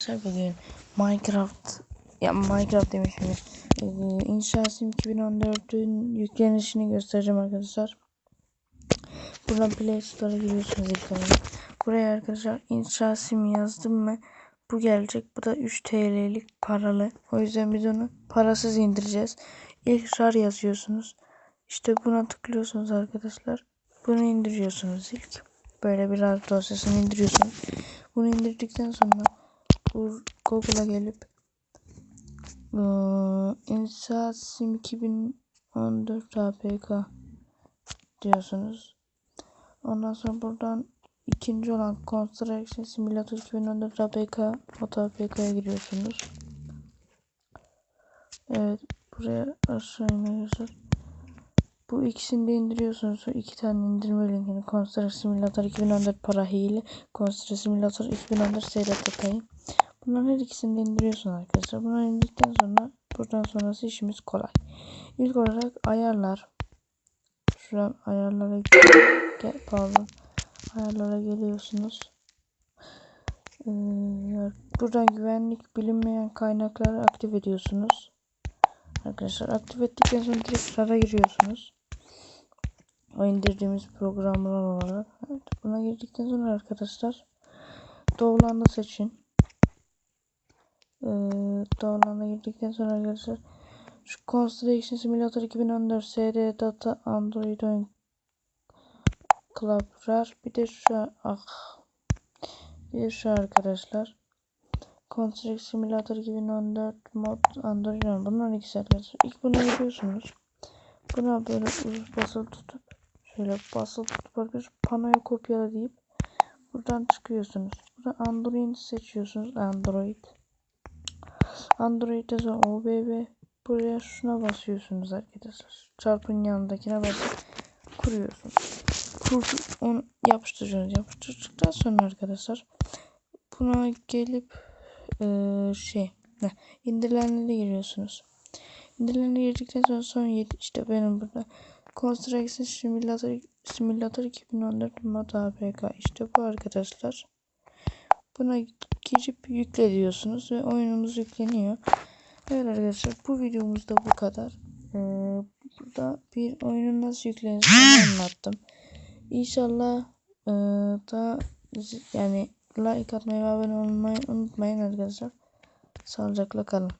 Arkadaşlar bugün Minecraft ya Minecraft demişim. Ee, İnşa Sim 2014'ün yüklenişini göstereceğim arkadaşlar. Buradan Play Store'a giriyorsunuz ilk önce. Buraya arkadaşlar İnşa Sim yazdım mı bu gelecek. Bu da 3 TL'lik paralı. O yüzden biz onu parasız indireceğiz. İlk RAR yazıyorsunuz. İşte buna tıklıyorsunuz arkadaşlar. Bunu indiriyorsunuz ilk. Böyle bir RAR dosyasını indiriyorsunuz. Bunu indirdikten sonra Google'a gelip İnşaat Sim 2014 APK diyorsunuz. Ondan sonra buradan ikinci olan Construction Simulator 2014 APK Auto APK'ya giriyorsunuz. Evet buraya aşağı iniyorsunuz. Bu ikisini de indiriyorsunuz. İki tane indirme linkini Construction Simulator 2014 para hile Construction Simulator 2014 seyret detayı. Bunların her ikisini de indiriyorsun arkadaşlar. Bunları indirdikten sonra buradan sonrası işimiz kolay. İlk olarak ayarlar. Şuradan ayarlara gel pardon. Ayarlara geliyorsunuz. Ee, buradan güvenlik bilinmeyen kaynakları aktif ediyorsunuz. Arkadaşlar aktif ettikten sonra direkt RAR'a giriyorsunuz. O indirdiğimiz programlar olarak. Evet, buna girdikten sonra arkadaşlar doğulanı seçin. Ee, doğulanına girdikten sonra arkadaşlar. Şu Construction Simulator 2014 SR Data Android oyun Club RAR bir de şu ah bir de şu arkadaşlar. Construction Simulator 2014 mod Android oyun. Bunların ikisi arkadaşlar. İlk buna giriyorsunuz buna böyle uzun basılı tutup şöyle basılı tutup arkadaşlar panoya kopyala deyip buradan çıkıyorsunuz. Burada Android seçiyorsunuz. Android Android'de sonra OBB buraya şuna basıyorsunuz arkadaşlar. Çarpın yanındakine basıp kuruyorsunuz. Kur, onu yapıştırıyorsunuz. Yapıştırdıktan sonra arkadaşlar buna gelip e, şey ne indirilenlere giriyorsunuz. İndirilenlere girdikten sonra son işte benim burada Construction Simulator Simulator 2014 mod APK işte bu arkadaşlar. Buna girip yükle diyorsunuz ve oyunumuz yükleniyor. Evet arkadaşlar bu videomuzda bu kadar. Ee, burada bir oyunun nasıl yüklenir anlattım. İnşallah e, da yani like atmayı ve abone olmayı unutmayın arkadaşlar. Sağlıcakla kalın.